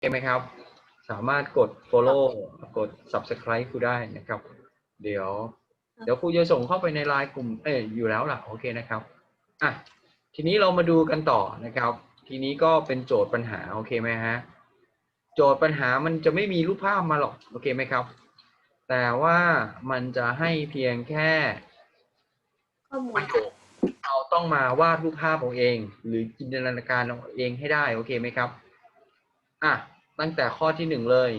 เคไหมครับ สามารถกด follow กด subscribe ครูได้นะครับ เดี๋ยว เดี๋ยวครูจะส่งเข้าไปในไลน์กลุ่มเอ้ยอยู่แล้วล่ะโอเคนะครับอะทีนี้เรามาดูกันต่อนะครับ ทีนี้ก็เป็นโจทย์ปัญหาโอเคไหมฮะโจทย์ปัญหามันจะไม่มีรูปภาพมาหรอกโอเคไหมครับ แต่ว่ามันจะให้เพียงแค่ข้อมูปลระโยคเราต้องมาวาดรูปภาพเอาเอง หรือจินตนาการเอาเองให้ได้โอเคไหมครับ อะตั้งแต่ข้อที่หนึ่งเลย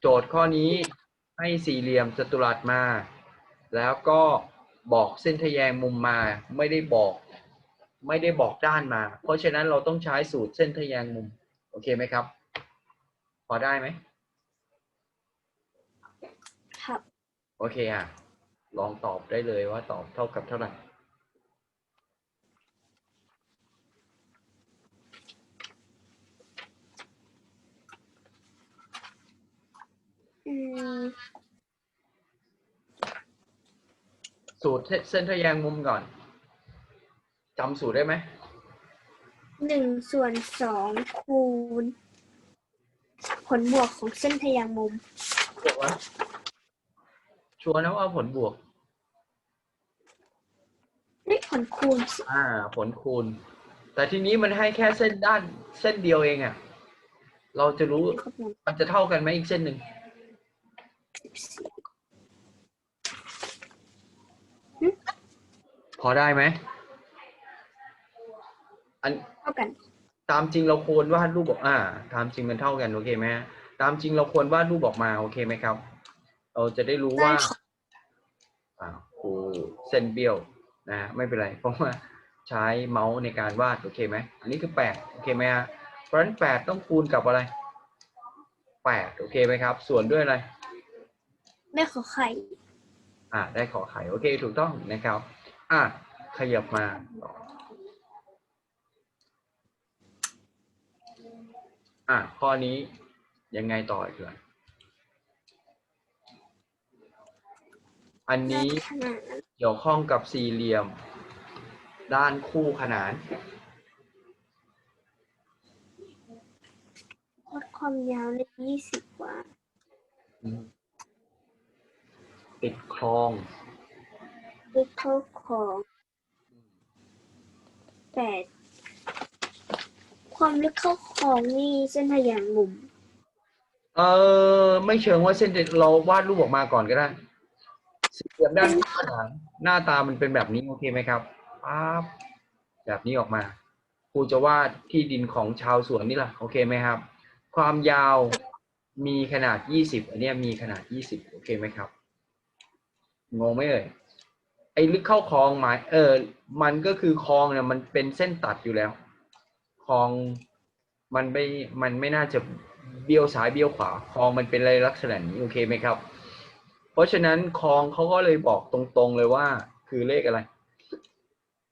โจทย์ข้อนี้ให้สี่เหลี่ยมจัตุรัสมา แล้วก็บอกเส้นทะแยงมุมมาไม่ได้บอก ไม่ได้บอกด้านมา เพราะฉะนั้นเราต้องใช้สูตรเส้นทะแยงมุม โอเคไหมครับ พอได้ไหมครับ โอเคอะ ลองตอบได้เลยว่าตอบเท่ากับเท่าไหร่ อืม สูตรเส้นทะแยงมุมก่อนจำสูตรได้ไหมหนึ่งส่วนสองคูณ ผลบวกของเส้นทะแยงมุม บวกวะชัวร์นะว่าผลบวกเฮ้ยผลคูณสิอ่า ผลคูณ แต่ทีนี้มันให้แค่เส้นด้านเส้นเดียวเองอะ่ะเราจะรู้มันจะเท่ากันไหมอีกเส้นหนึ่ง สิบสี่ พอได้ไหมอันเท่ากัน ตามจริงเราควรวาดรูปบอกอ่า ตามจริงมันเท่ากันโอเคไหมฮะตามจริงเราควรวาดรูปออกมาโอเคไหมครับ เราจะได้รู้ว่าได้ค่ะอ่าครูเส้นเบี้ยวนะฮะไม่เป็นไร เพราะว่าใช้เมาส์ในการวาดโอเคไหมอันนี้คือแปดโอเคไหมฮะเพราะฉะนั้นแปดต้องคูณกับอะไรแปดโอเคไหมครับ ส่วนด้วยอะไรได้ขอไข่ อ่าได้ขอไข่โอเคถูกต้องนะครับ อะขยับมาต่ออะข้อนี้ยังไงต่ออีกล่ะอันนี้เกี่ยวข้องกับสี่เหลี่ยม ด้านคู่ขนานวัดความยาวในยี่สิบกว่า ติดคลองลึกเข้าของแปดความลึกเข้าของนี่เส้นทะแยงมุม เออไม่เชิงว่าเส้นเราวาดรูปออกมาก่อนก็ได้สี่เหลี่ยมด้านคู่ขนานหน้าตามันเป็นแบบนี้โอเคไหมครับปั๊บแบบนี้ออกมาครูจะวาดที่ดินของชาวสวนนี่แหละโอเคไหมครับ ความยาวมีขนาดยี่สิบอันเนี้ยมีขนาดยี่สิบโอเคไหมครับ งงไหมเอ่ยไอ้ลึกเข้าคลองหมายเออ มันก็คือคลองเนี่ยมันเป็นเส้นตัดอยู่แล้วคลองมันไม่มันไม่น่าจะเบี้ยวซ้ายเบี้ยวขวาคลองมันเป็นอะไรลักษณะนี้โอเคไหมครับ เพราะฉะนั้นคลองเขาก็เลยบอกตรงๆเลยว่า คือเลขอะไร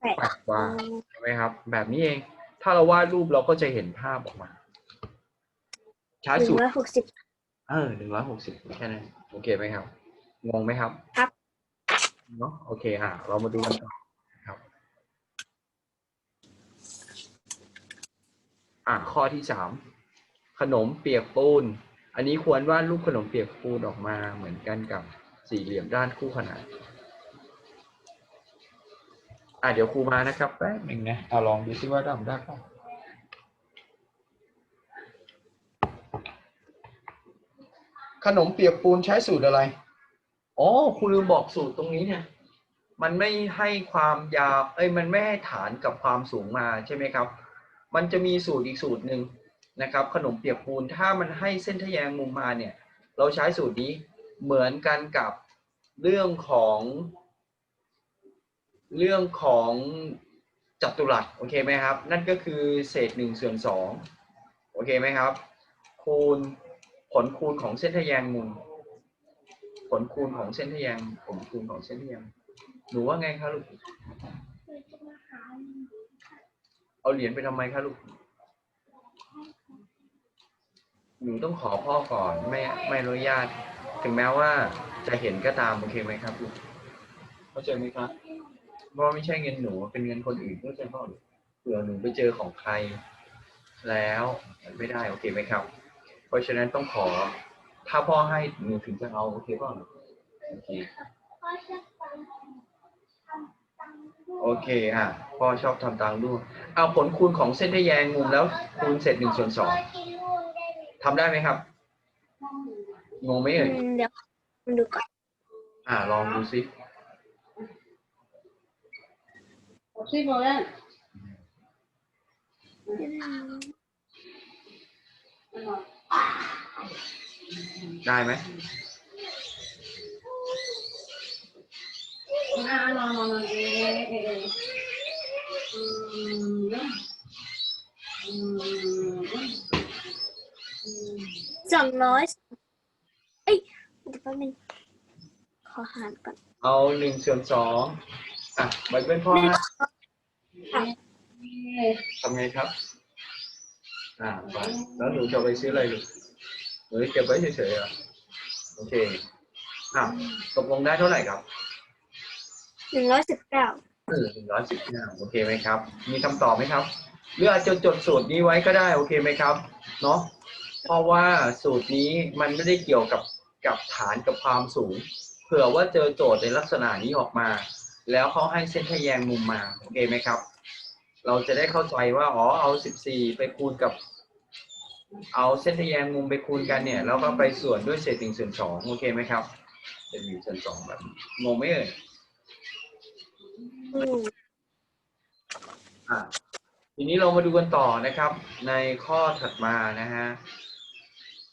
แปดแปดว่าใช่ไหมครับ แบบนี้เอง ถ้าเราวาดรูปเราก็จะเห็นภาพออกมาใช้หนึ่สูงตรร้อยหกสิบเออหนึ่งร้อยหกสิบแค่นั้นโอเคไหมครับ งงไหมครับ ครับ เนาะโอเคอะ เรามาดูกันต่อครับ อะข้อที่สามขนมเปียกปูน อันนี้ควรวาดรูปขนมเปียกปูนออกมาเหมือนกันกับสี่เหลี่ยมด้านคู่ขนาน อะเดี๋ยวครูมานะครับแป๊บหนึ่งนะเอาลองดูซิว่าทำได้เปล่าขนมเปียกปูนใช้สูตรอะไร อ๋อครูลืมบอกสูตรตรงนี้เนี่ย มันไม่ให้ความยาวเอ้ยมันไม่ให้ฐานกับความสูงมาใช่ไหมครับ มันจะมีสูตรอีกสูตรหนึ่งนะครับ ขนมเปียกปูนถ้ามันให้เส้นทะแยงมุมมาเนี่ย เราใช้สูตรนี้เหมือนกันกับเรื่องของ เรื่องของจัตุรัสโอเคไหมครับ นั่นก็คือเศษหนึ่งส่วนสองโอเคไหมครับ คูณผลคูณของเส้นทะแยงมุม ผลคูณของเส้นทะแยงผลคูณของเส้นทะแยงหนูว่าไงคะลูกเอาเหรียญไปทำไมคะลูกหนูต้องขอพ่อก่อนไม่ไม่อนุญาต ถึงแม้ว่าจะเห็นก็ตามโอเคไหมครับลูกเข้าใจไหมครับเพราะว่าไม่ใช่เงินหนูเป็นเงินคนอื่นเข้าใจเปล่าลูกเผื่อหนูไปเจอของใครแล้วมันไม่ได้โอเคไหมครับ เพราะฉะนั้นต้องขอ ถ้าพ่อให้หนูถึงจะเอาโอเคป่ะโอเคโอเคอะพ่อชอบทำตามรูปเอาผลคูณของเส้นทะแยงมุมแล้วคูณเสร็จหนึ่งส่วนสองทำได้ไหมครับงงไหมอืเอ่ยมเดี๋ยวมาดูก่อนอ่าลองดูซิ Sí, pues ven. ได้ไหม Ah, no, no, no. eh, eh, eh. Mm, ya. Mm, ya. สองร้อยเอ้ยเดี๋ยวแป๊บนึงขอหารก่อนเอาหนึ่งส่วนสองอะไว้เป็นพ่อให้ Eh, ทำไงครับ อ่าไปแล้วหนูจะเอาไปซื้ออะไรลูก หนูจะเก็บไว้เฉยๆเหรอะโอเคอะตกลงได้เท่าไหร่ครับหนึ่งร้อยสิบเก้าเออหนึ่งร้อยสิบห้าโอเคไหมครับ มีคำตอบไหมครับหรืออาจจะจดสูตรนี้ไว้ก็ได้โอเคไหมครับเนาะเพราะว่าสูตรนี้มันไม่ได้เกี่ยวกับกับฐานกับความสูง เผื่อว่าเจอโจทย์ในลักษณะนี้ออกมา แล้วเขาให้เส้นทะแยงมุมมาโอเคไหมครับ เราจะได้เข้าใจว่าอ๋อเอาสิบสี่ไปคูณกับ เอาเส้นทะแยงมุมไปคูณกันเนี่ยแล้วก็ไปส่วนด้วยเศษหนึ่งส่วนสองโอเคไหมครับเป็นหนึ่งส่วนสองแบบนี้งงไหมเอ่ยอืมอะทีนี้เรามาดูกันต่อนะครับ ในข้อถัดมานะฮะ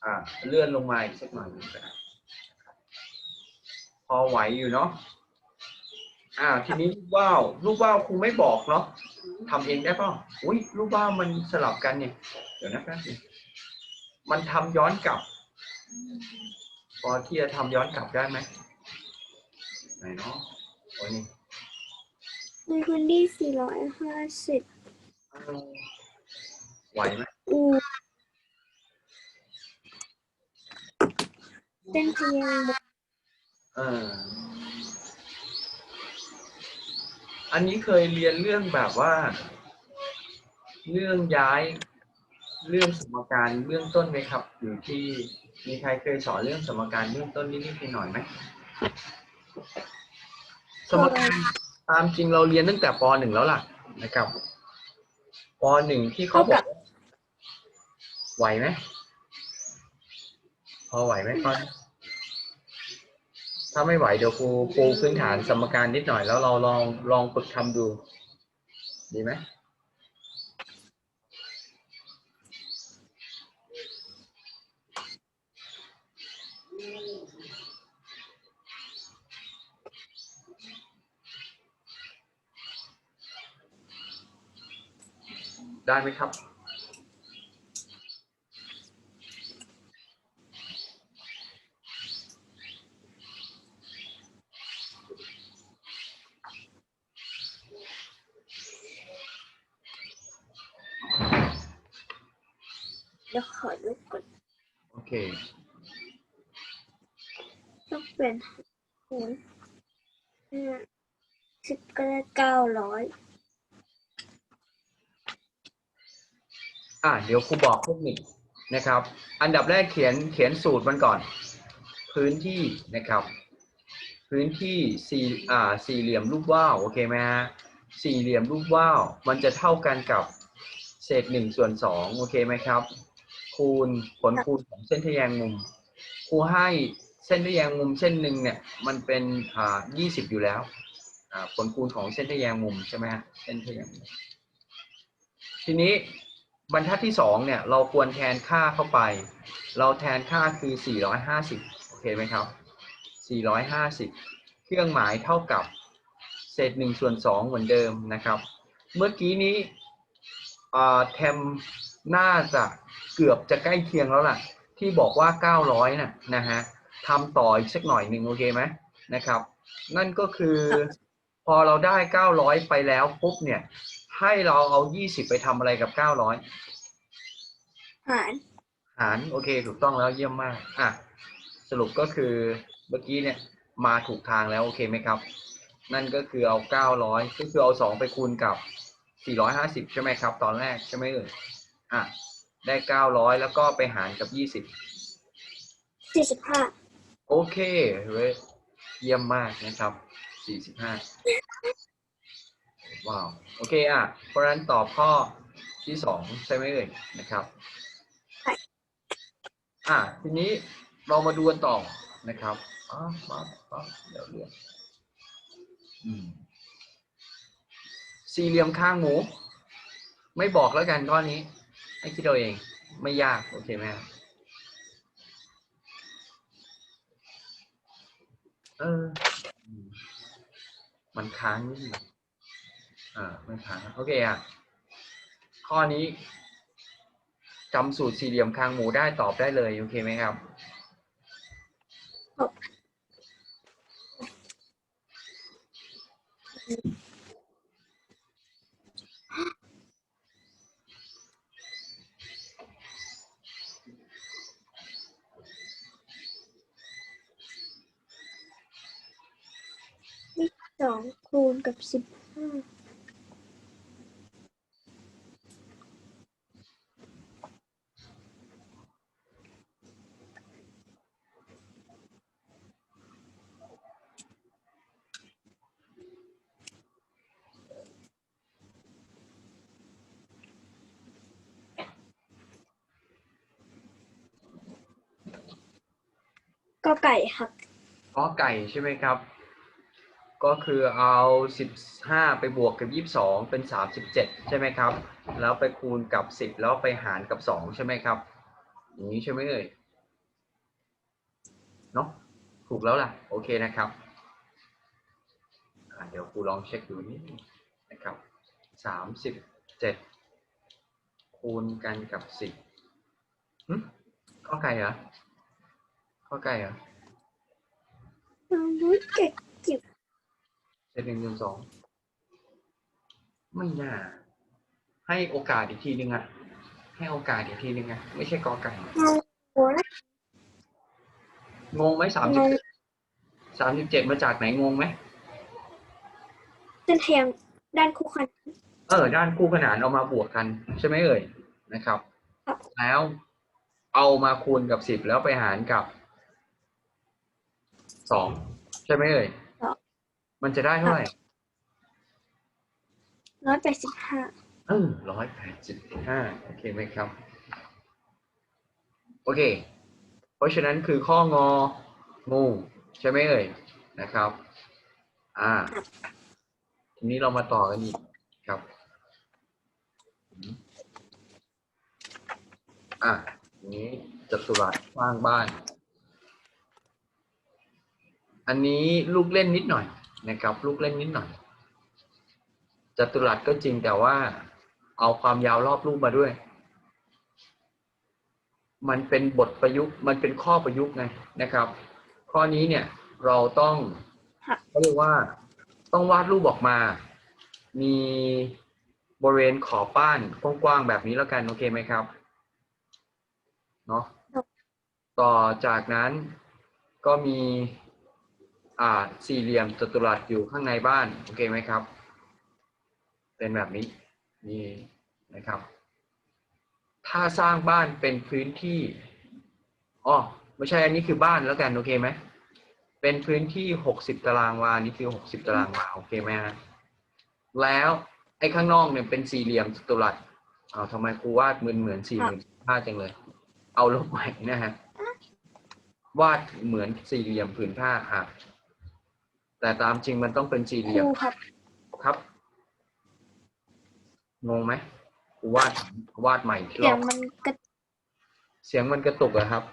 อะเลื่อนลงมาอีกสักหน่อยหนึ่งก็ได้พอไหวอยู่เนาะอ่าทีนี้ลูกว่าวลูกว่าวครูไม่บอกเนาะทำเองได้ป่ะอุ้ยลูกว่าวมันสลับกันเนี่ยเดี๋ยวนะแป๊บนึง มันทำย้อนกลับ พอที่จะทำย้อนกลับได้ไหมไหนเนาะโอ้ยนี่ในพื้นที่สี่ร้อยห้าสิบไหวไหมอูเส้นทะแยงมุมเอออันนี้เคยเรียนเรื่องแบบว่า เรื่องย้าย เรื่องสมการเบื้องต้นไหมครับอยู่ที่มีใครเคยสอนเรื่องสมการเบื้องต้นนิดๆหน่อยไหมสมการตามจริงเราเรียนตั้งแต่ปหนึ่งแล้วล่ะนะครับปหนึ่งที่เขาบอกไหวไหมพอไหวไหมตอนนี้ถ้าไม่ไหวเดี๋ยวครูปูพื้นฐานสมการนิดหน่อยแล้วเราลองลองฝึกทำดู ดีไหม ได้ไหมครับ เดี๋ยวขอดูก่อนโอเค ต้องเป็นคูณห้าสิบก็ได้เก้าร้อย อะเดี๋ยวครูบอกเทคนิคนะครับ อันดับแรกเขียนเขียนสูตรมันก่อน พื้นที่นะครับ พื้นที่สี่อ่าสี่เหลี่ยมรูปว่าวโอเคไหมฮะสี่เหลี่ยมรูปว่าวมันจะเท่ากันกับเศษหนึ่งส่วนสองโอเคไหมครับ คูณผลคูณของเส้นทแยงมุมครูให้เส้นทแยงมุมเส้นหนึ่งเนี่ยมันเป็นอ่ายี่สิบอยู่แล้วอ่าผลคูณของเส้นทแยงมุมใช่ไหมฮะเส้นทแยงมุมทีนี้ บรรทัดที่สองเนี่ยเราควรแทนค่าเข้าไป เราแทนค่าคือ 450 โอเคไหมครับ 450 เครื่องหมายเท่ากับ เศษ1ส่วน2เหมือนเดิมนะครับ เมื่อกี้นี้อ่าแทมน่าจะเกือบจะใกล้เคียงแล้วล่ะ ที่บอกว่า 900นะนะฮะทำต่ออีกสักหน่อยหนึ่งโอเคไหมนะครับ นั่นก็คือพอเราได้ 900 ไปแล้วปุ๊บเนี่ย ให้เราเอา20ไปทำอะไรกับ900หารหารโอเค ถูกต้องแล้วเยี่ยมมาก อะ สรุปก็คือเมื่อกี้เนี่ยมาถูกทางแล้วโอเคไหมครับ นั่นก็คือเอา900ก็คือเอา2ไปคูณกับ450ใช่ไหมครับ ตอนแรกใช่ไหมเอ่ยอะได้เก้าร้อยแล้วก็ไปหารกับยี่สิบสี่สิบห้าโอเคเว้ยเยี่ยมมากนะครับสี่สิบห้า ว้าว โอเคอะ เพราะฉะนั้นตอบข้อที่สองใช่ไหมเอ่ยนะครับอะทีนี้เรามาดูกันต่อนะครับอ้าวมามาเดี๋ยวเรียนอืมสี่เหลี่ยมข้างหมู ไม่บอกแล้วกันข้อนี้ ให้คิดเอาเอง ไม่ยาก โอเคไหมครับเอออืมมันค้างนิดหนึง อ่าไม่ค้างโอเคอะข้อนี้จำสูตรสี่เหลี่ยมคางหมูได้ตอบได้เลยโอเคไหมครับสองคูณกับสิบห้า ก็ ไก่ครับก็ไก่ใช่ไหมครับ ก็คือเอาสิบห้าไปบวกกับยี่สิบสองเป็นสามสิบเจ็ดใช่ไหมครับ แล้วไปคูณกับสิบแล้วไปหารกับสองใช่ไหมครับ อย่างนี้ใช่ไหมเอ่ยเนาะถูกแล้วล่ะ โอเคนะครับเดี๋ยวครูลองเช็คดูนิดนึงนะครับสามสิบเจ็ดคูณกันกับสิบข้อไก่เหรอข้อไก่เหรอ เรารู้เก็บเซตหนึ่งหนึ่งสองไม่น่า ให้โอกาสอีกทีหนึ่งอะให้โอกาสอีกทีหนึ่งอะไม่ใช่กอไก่เราหัวนะงงไหมสามสิบเจ็ดสามสิบเจ็ดมาจากไหนงงไหมเส้นแทงด้านคู่ขนานเออ ด้านคู่ขนานเอามาบวกกัน ใช่ไหมเอ่ยนะครับครับแล้วเอามาคูณกับสิบแล้วไปหารกับ สองใช่ไหมเอ่ยมันจะได้เท่าไหร่ร้อยแปดสิบห้าเออร้อยแปดสิบห้าโอเคไหมครับ โอเค เพราะฉะนั้นคือข้ององูใช่ไหมเอ่ยนะครับ อ่า ทีนี้เรามาต่อกันอีกครับอืมอะทีนี้จัตุรัสสร้างบ้าน อันนี้ลูกเล่นนิดหน่อยนะครับ ลูกเล่นนิดหน่อยจัตุรัสก็จริงแต่ว่าเอาความยาวรอบรูปมาด้วย มันเป็นบทประยุกต์ มันเป็นข้อประยุกต์ไงนะครับ ข้อนี้เนี่ยเราต้องเขาเรียกว่าต้องวาดรูปออกมา มีบริเวณขอบบ้านกว้างๆแบบนี้แล้วกันโอเคไหมครับเนาะต่อจากนั้นก็มี อ่าสี่เหลี่ยมจัตุรัสอยู่ข้างในบ้าน โอเคไหมครับ เป็นแบบนี้นี่นะครับ ถ้าสร้างบ้านเป็นพื้นที่อ๋อไม่ใช่อันนี้คือบ้านแล้วกันโอเคไหมเป็นพื้นที่หกสิบตารางวานี่คือหกสิบตารางวาโอเคไหมฮะแล้วไอ้ข้างนอกเนี่ยเป็นสี่เหลี่ยมจัตุรัสเอาทำไมครูวาดเหมือนเหมือนสี่เหลี่ยมผ้าจังเลย เอาลบใหม่นะฮะวาดเหมือนสี่เหลี่ยมผืนผ้าอะ แต่ตามจริงมันต้องเป็นสี่เหลี่ยมคู่ครับครับงงไหมกูวาดวาดใหม่อีกรเดี๋ยอวบมันก็เสียงมันกระตุกเหรอะครับ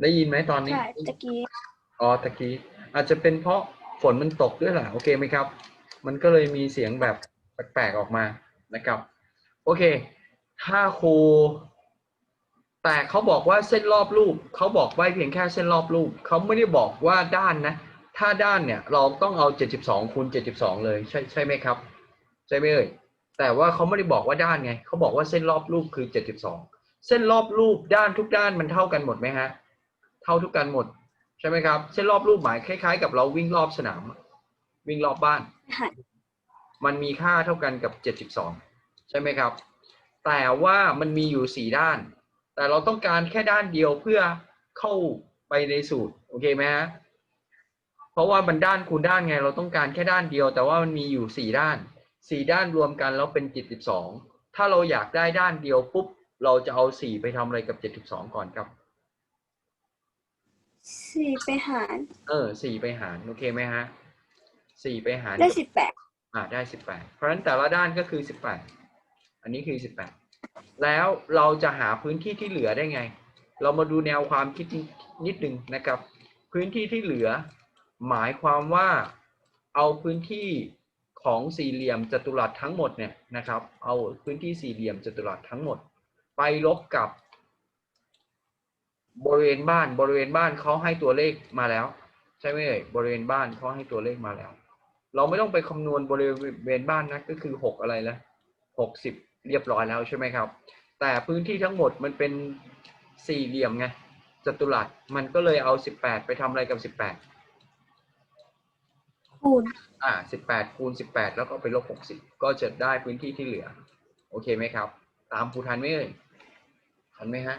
ได้ยินไหมตอนนี้ใช่ตะกี้อ๋อตะกี้อาจจะเป็นเพราะฝนมันตกด้วยแหละโอเคไหมครับ มันก็เลยมีเสียงแบบแปลกๆออกมานะครับ โอเค ถ้าครู แต่เขาบอกว่าเส้นรอบรูปเขาบอกไว้เพียงแค่เส้นรอบรูปเขาไม่ได้บอกว่าด้านนะ ถ้าด้านเนี่ยเราต้องเอา 72คูณ72 เลยใช่ใช่ไหมครับ ใช่ไหมเอ่ยแต่ว่าเขาไม่ได้บอกว่าด้านไงเขาบอกว่าเส้นรอบรูปคือ 72 เส้นรอบรูปด้านทุกด้านมันเท่ากันหมดไหมฮะเท่าทุกกันหมดใช่ไหมครับ เส้นรอบรูปหมายคล้าย ๆ กับเราวิ่งรอบสนาม วิ่งรอบบ้าน มันมีค่าเท่ากันกับ 72 ใช่ไหมครับ แต่ว่ามันมีอยู่สี่ด้าน แต่เราต้องการแค่ด้านเดียวเพื่อเข้าไปในสูตรโอเคไหมฮะเพราะว่ามันด้านคูณด้านไง เราต้องการแค่ด้านเดียว แต่ว่ามันมีอยู่สี่ด้านสี่ด้านรวมกันแล้วเป็นเจ็ดสิบสองถ้าเราอยากได้ด้านเดียวปุ๊บเราจะเอาสี่ไปทำอะไรกับเจ็ดสิบสองก่อนครับสี่ไปหาร เออสี่ไปหารโอเคไหมฮะสี่ไปหารได้สิบแปดอ่าได้สิบแปดเพราะฉะนั้นแต่ละด้านก็คือสิบแปดอันนี้คือสิบแปด แล้วเราจะหาพื้นที่ที่เหลือได้ไง เรามาดูแนวความคิดนิดนึงนะครับ พื้นที่ที่เหลือ หมายความว่าเอาพื้นที่ของสี่เหลี่ยมจัตุรัสทั้งหมดเนี่ยนะครับ เอาพื้นที่สี่เหลี่ยมจัตุรัสทั้งหมด ไปลบกับบริเวณบ้านบริเวณบ้านเขาให้ตัวเลขมาแล้ว ใช่ไหมเอ่ยบริเวณบ้านเขาให้ตัวเลขมาแล้ว เราไม่ต้องไปคำนวณบริเวณบ้านนะก็คือหกอะไรละหกสิบ เรียบร้อยแล้วใช่ไหมครับ แต่พื้นที่ทั้งหมดมันเป็นสี่เหลี่ยมไงจัตุรัสมันก็เลยเอาสิบแปดไปทำอะไรกับสิบแปดคูณ อ่าสิบแปดคูณสิบแปดแล้วก็ไปลบหกสิบก็จะได้พื้นที่ที่เหลือ โอเคไหมครับ ตามครูทันไหมเอ่ย ทันไหมฮะ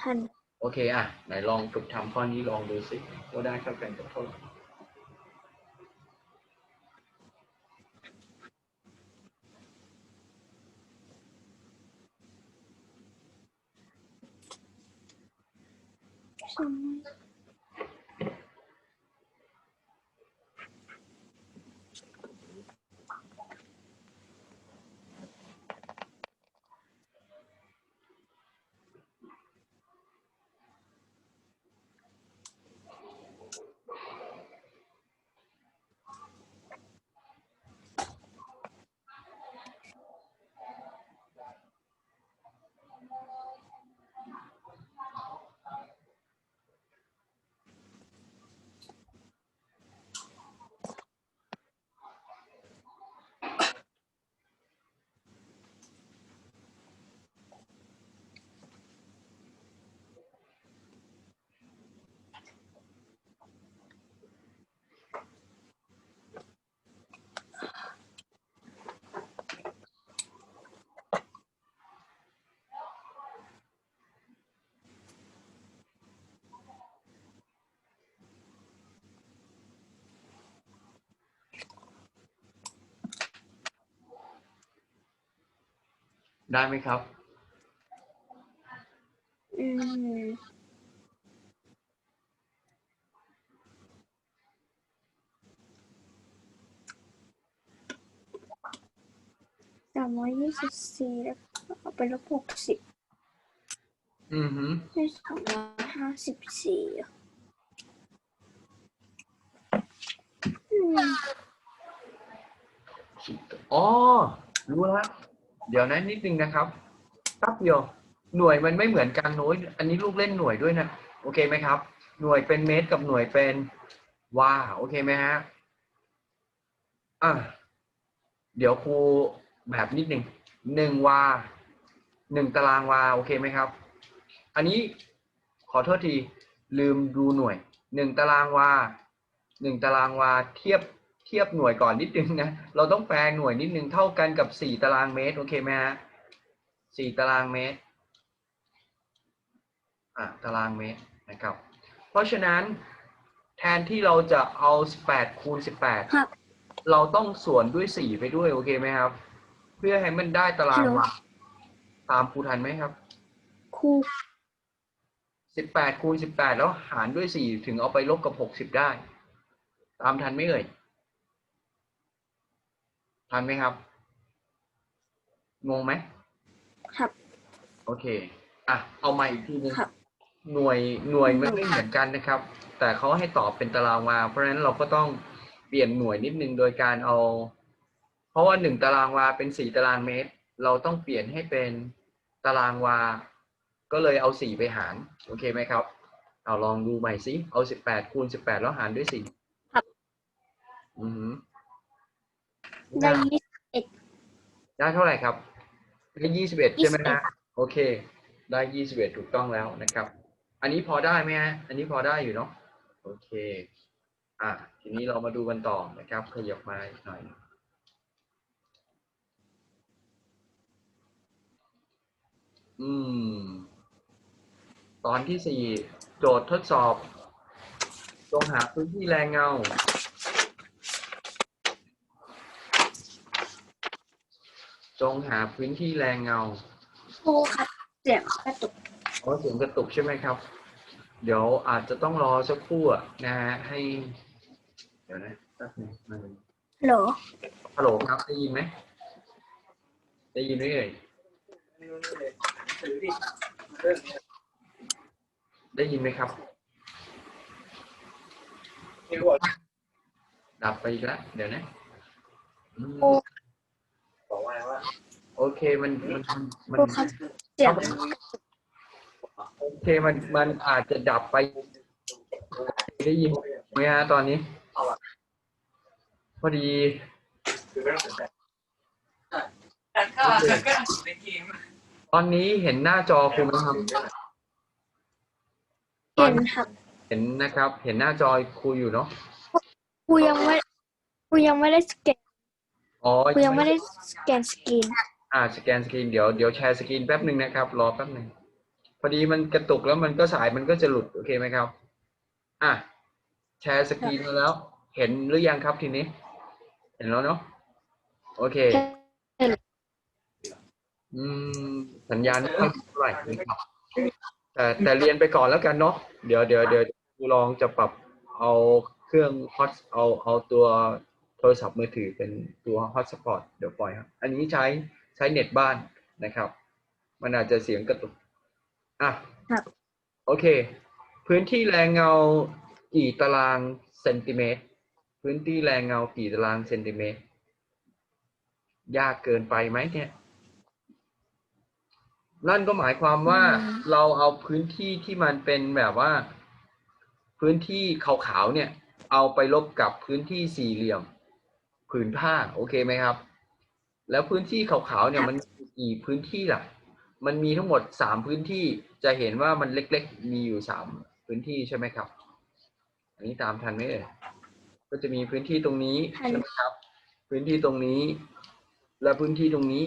พัน โอเค อะ ไหนลองฝึกทำข้อนี้ลองดูสิว่าได้เท่ากันกับเท่าไหร่ สอง ได้ไหมครับ อืม สามร้อยยี่สิบสี่แล้วก็เอาไปลบหกสิบอือฮึได้สองร้อยห้าสิบสี่อืม อ๋อ รู้แล้ว เดี๋ยวนั้นนิดนึงนะครับแป๊บเดียวหน่วยมันไม่เหมือนกันโน้ยอันนี้ลูกเล่นหน่วยด้วยนะโอเคไหมครับ หน่วยเป็นเมตรกับหน่วยเป็นวาโอเคไหมฮะอะเดี๋ยวครูแบบนิดหนึ่งหนึ่งวาหนึ่งตารางวาโอเคไหมครับ อันนี้ขอโทษทีลืมดูหน่วยหนึ่งตารางวาหนึ่งตารางวาเทียบ เทียบหน่วยก่อนนิดนึงนะ เราต้องแปลหน่วยนิดนึงเท่ากันกับสี่ตารางเมตร โอเคไหมฮะสี่ตารางเมตรอะตารางเมตรนะครับ เพราะฉะนั้นแทนที่เราจะเอา 18 คูณ 18ครับเราต้องส่วนด้วย 4 ไปด้วย โอเคไหมครับ เพื่อให้มันได้ตารางวาตามครูทันไหมครับครู18 คูณ 18 แล้วหารด้วย 4 ถึงเอาไปลบกับ 60 ได้ ตามทันไหมเอ่ย ทันไหมครับ งงไหมครับ โอเค อะ เอามาอีกทีนึงครับ หน่วยหน่วยมันไม่เหมือนกันนะครับ แต่เขาให้ตอบเป็นตารางวา เพราะฉะนั้นเราก็ต้องเปลี่ยนหน่วยนิดนึงโดยการเอา เพราะว่าหนึ่งตารางวาเป็นสี่ตารางเมตร เราต้องเปลี่ยนให้เป็นตารางวา ก็เลยเอาสี่ไปหาร โอเคไหมครับ เอาลองดูใหม่สิ เอาสิบแปดคูณสิบแปดแล้วหารด้วยสี่ครับ อือหือ ได้ยี่สิบได้เท่าไหร่ครับได้ยี่สิบเอ็ดใช่ไหม21ฮะโอเค ได้ยี่สิบเอ็ดถูกต้องแล้วนะครับ อันนี้พอได้ไหมฮะอันนี้พอได้อยู่เนาะโอเคอะทีนี้เรามาดูกันต่อนะครับ ขยับมาอีกหน่อยอืม ตอนที่สี่โจทย์ทดสอบจงหาพื้นที่แรงเงา จงหาพื้นที่แรงเงาครูครับเสียงกระตุกเพราะเสียงกระตุกใช่ไหมครับ เดี๋ยวอาจจะต้องรอสักครู่อะนะฮะให้ เดี๋ยวนะแป๊บหนึงมันฮัลโหลฮัลโหลครับได้ยินไหมได้ยินไหมเอ่ยได้ยินไหมครับดับไปอีกแล้วเดี๋ยวนะอืม โอ้ บอกว่าว่า โอเคมันมันมันครูครับเสียงโอเคมันมันอาจจะดับไป ได้ยินไหมฮะตอนนี้ พอดีคือไม่ต้องสนใจตอนนี้เห็นหน้าจอคุณไหมครับเห็นครับเห็นนะครับ เห็นหน้าจอครูอยู่เนาะครูยังไม่ครูยังไม่ได้สแกนอ๋อครูยังไม่ได้สแกนสกรีน อ่าสแกนสกรีนเดี๋ยวเดี๋ยวแชร์สกรีนแป๊บหนึ่งนะครับ รอแป๊บหนึ่งพอดีมันกระตุกแล้วมันก็สายมันก็จะหลุดโอเคไหมครับ อะแชร์สกรีนมาแล้ว เห็นหรือยังครับทีนี้ เห็นแล้วเนาะโอเคอืมสัญญาณไม่ค่อยเท่าไหร่นะครับแต่แต่เรียนไปก่อนแล้วกันเนาะเดี๋ยวเดี๋ยวเดี๋ยวครูลองจะปรับเอาเครื่องฮอตเอาเอาตัวโทรศัพท์มือถือเป็นตัวฮอตสปอตเดี๋ยวปล่อยครับ อันนี้ใช้ ใช้เน็ตบ้านนะครับ มันอาจจะเสียงกระตุกอะครับโอเค พื้นที่แรงเงากี่ตารางเซนติเมตร พื้นที่แรงเงากี่ตารางเซนติเมตร ยากเกินไปไหมเนี่ยนั่นก็หมายความว่าอืมเราเอาพื้นที่ที่มันเป็นแบบว่า พื้นที่ขาวๆเนี่ย เอาไปลบกับพื้นที่สี่เหลี่ยมผืนผ้า โอเคไหมครับ แล้วพื้นที่ขาวๆเนี่ยมันมีกี่พื้นที่ล่ะ มันมีทั้งหมดสามพื้นที่จะเห็นว่ามันเล็กๆ มีอยู่สามพื้นที่ใช่ไหมครับ อันนี้ตามทันไหมเอ่ยก็จะมีพื้นที่ตรงนี้ทันใช่ไหมครับ พื้นที่ตรงนี้ และพื้นที่ตรงนี้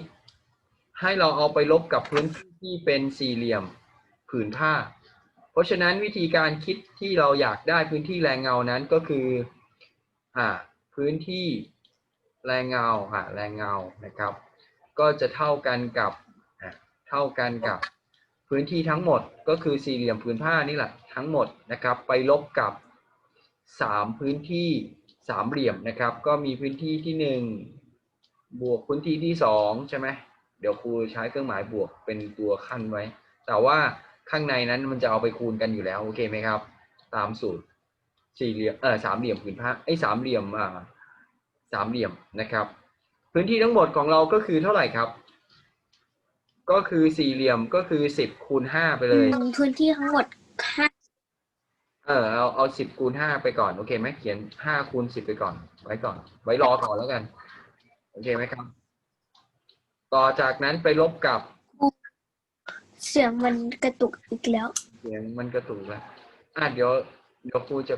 ให้เราเอาไปลบกับพื้นที่ที่เป็นสี่เหลี่ยมผืนผ้า เพราะฉะนั้นวิธีการคิดที่เราอยากได้พื้นที่แรงเงานั้นก็คืออ่าพื้นที่ แรงเงาอ่าแรงเงานะครับ ก็จะเท่ากันกับเท่ากันกับพื้นที่ทั้งหมดก็คือสี่เหลี่ยมผืนผ้านี่แหละทั้งหมดนะครับ ไปลบกับสามพื้นที่สามเหลี่ยมนะครับ ก็มีพื้นที่ที่หนึ่งบวกพื้นที่ที่สองใช่ไหมเดี๋ยวครูใช้เครื่องหมายบวกเป็นตัวขั้นไว้ แต่ว่าข้างในนั้นมันจะเอาไปคูณกันอยู่แล้วโอเคไหมครับ ตามสูตรสี่เหลี่ยมเออสามเหลี่ยมผืนผ้าไอ้สามเหลี่ยมอ่า สามเหลี่ยมนะครับ พื้นที่ทั้งหมดของเราก็คือเท่าไหร่ครับ ก็คือสี่เหลี่ยมก็คือสิบคูณห้าไปเลยพื้นที่ทั้งหมดห้าเออเอาเอาสิบคูณห้าไปก่อนโอเคไหมเขียนห้าคูณสิบไปก่อน ไว้ก่อน ไว้รอก่อนแล้วกัน โอเคไหมครับ ต่อจากนั้นไปลบกับ เสียงมันกระตุกอีกแล้ว เสียงมันกระตุกแล้วอะเดี๋ยวเดี๋ยวครูจะ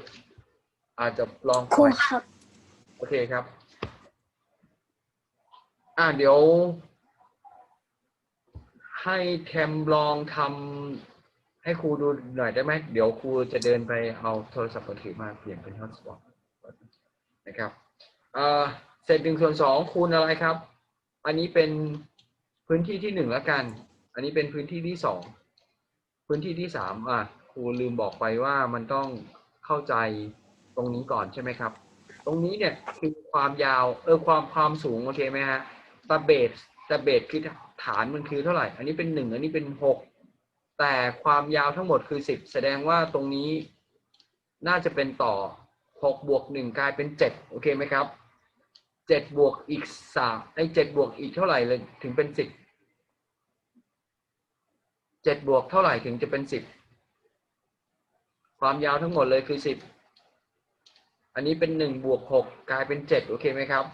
อาจจะลองครูปล่อยครับ โอเคครับ อ่าเดี๋ยว ให้แคมลองทำให้ครูดูหน่อยได้ไหมเดี๋ยวครูจะเดินไปเอาโทรศัพท์มือถือมาเปลี่ยนเป็นฮอตสปอตนะครับเอ่อเศษหนึ่งส่วนสองคูณอะไรครับ อันนี้เป็นพื้นที่ที่หนึ่งแล้วกัน อันนี้เป็นพื้นที่ที่สองพื้นที่ที่สามอะครูลืมบอกไปว่ามันต้องเข้าใจตรงนี้ก่อนใช่ไหมครับ ตรงนี้เนี่ยคือความยาวเออความความสูงโอเคไหมฮะ ตาเบสตาเบสคือฐานมันคือเท่าไหร่ อันนี้เป็นหนึ่งอันนี้เป็นหกแต่ความยาวทั้งหมดคือสิบแสดงว่าตรงนี้น่าจะเป็นต่อหกบวกหนึ่งกลายเป็นเจ็ดโอเคไหมครับเจ็ดบวกอีกสามไอ้เจ็ดบวกอีกเท่าไหร่เลยถึงเป็นสิบเจ็ดบวกเท่าไหร่ถึงจะเป็นสิบความยาวทั้งหมดเลยคือสิบอันนี้เป็นหนึ่งบวกหกกลายเป็นเจ็ดโอเคไหมครับ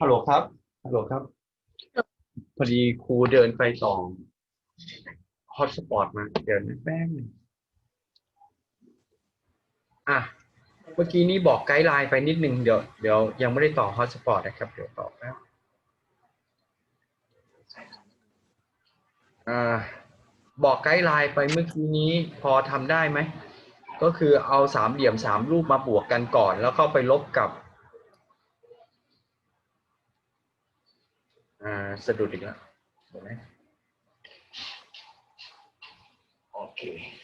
ฮัลโหลครับ ฮัลโหลครับ พอดีครูเดินไปต่อฮอตสปอตมา เดี๋ยวนะแป๊บนึงอะ เมื่อกี้นี้บอกไกด์ไลน์ไปนิดนึง เดี๋ยวเดี๋ยวยังไม่ได้ต่อฮอตสปอตนะครับ เดี๋ยวต่อแป๊บอ่าบอกไกด์ไลน์ไปเมื่อกี้นี้พอทำได้ไหม ก็คือเอาสามเหลี่ยมสามรูปมาบวกกันก่อน แล้วก็ไปลบกับ seduh juga boleh oke okay.